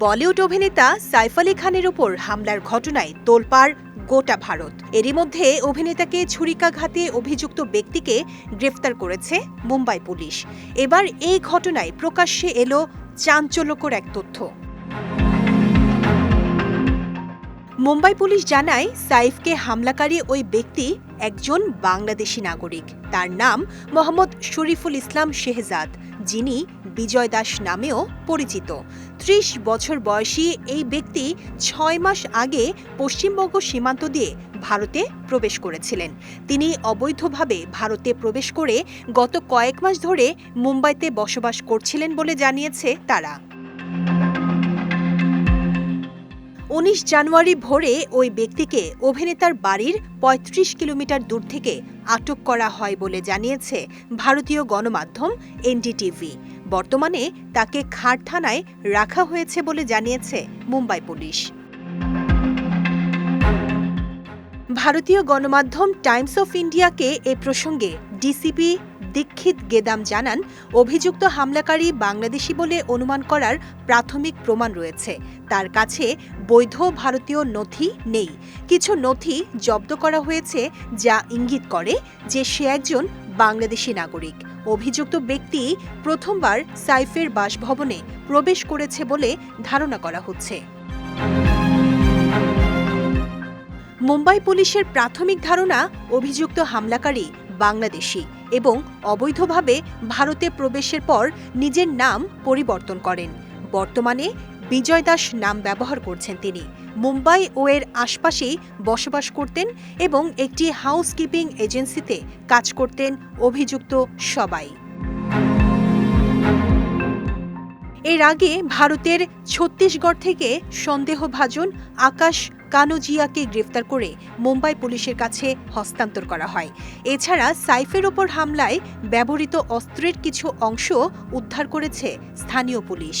বলিউড অভিনেতা সাইফ আলী খানের ওপর হামলার ঘটনায় তোলপাড় গোটা ভারত। এরই মধ্যে অভিনেতাকে ছুরিকাঘাতে অভিযুক্ত ব্যক্তিকে গ্রেফতার করেছে মুম্বাই পুলিশ। এবার এই ঘটনায় প্রকাশ্যে এলো চাঞ্চল্যকর এক তথ্য। মুম্বাই পুলিশ জানায়, সাইফকে হামলাকারী ওই ব্যক্তি একজন বাংলাদেশি নাগরিক। তার নাম মোহাম্মদ শরীফুল ইসলাম শেহজাদ, যিনি বিজয় দাস নামেও পরিচিত। ত্রিশ বছর বয়সী এই ব্যক্তি ছয় মাস আগে পশ্চিমবঙ্গ সীমান্ত দিয়ে ভারতে প্রবেশ করেছিলেন। তিনি অবৈধভাবে ভারতে প্রবেশ করে গত কয়েক মাস ধরে মুম্বাইতে বসবাস করছিলেন বলে জানিয়েছে তারা। উনিশ জানুয়ারি ভোরে ওই ব্যক্তিকে অভিনেতার বাড়ির ৩৫ কিলোমিটার দূর থেকে আটক করা হয় বলে জানিয়েছে ভারতীয় গণমাধ্যম এনডিটিভি। বর্তমানে তাকে খাট থানায় রাখা হয়েছে বলে জানিয়েছে মুম্বাই পুলিশ। ভারতীয় গণমাধ্যম টাইমস অফ ইন্ডিয়াকে এ প্রসঙ্গে ডিসিপি দীক্ষিত গেদাম জানান, অভিযুক্ত হামলাকারী বাংলাদেশি বলে অনুমান করার প্রাথমিক প্রমাণ রয়েছে। তার কাছে বৈধ ভারতীয় নথি নেই। কিছু নথি জব্দ করা হয়েছে যা ইঙ্গিত করে যে সে একজন বাংলাদেশি নাগরিক। অভিযুক্ত ব্যক্তি প্রথমবার সাইফের বাসভবনে প্রবেশ করেছে বলে ধারণা করা হচ্ছে। মুম্বাই পুলিশের প্রাথমিক ধারণা, অভিযুক্ত হামলাকারী বাংলাদেশি এবং অবৈধভাবে ভারতে প্রবেশের পর নিজের নাম পরিবর্তন করেন। বর্তমানে বিজয় দাস নাম ব্যবহার করছেন তিনি। মুম্বাই ও এর আশপাশেই বসবাস করতেন এবং একটি হাউসকিপিং এজেন্সিতে কাজ করতেন অভিযুক্ত সবাই। এর আগে ভারতের ছত্তিশগড় থেকে সন্দেহভাজন আকাশ কানুজিয়াকে গ্রেফতার করে মুম্বাই পুলিশের কাছে হস্তান্তর করা হয়। এছাড়া সাইফের ওপর হামলায় ব্যবহৃত অস্ত্রের কিছু অংশ উদ্ধার করেছে স্থানীয় পুলিশ।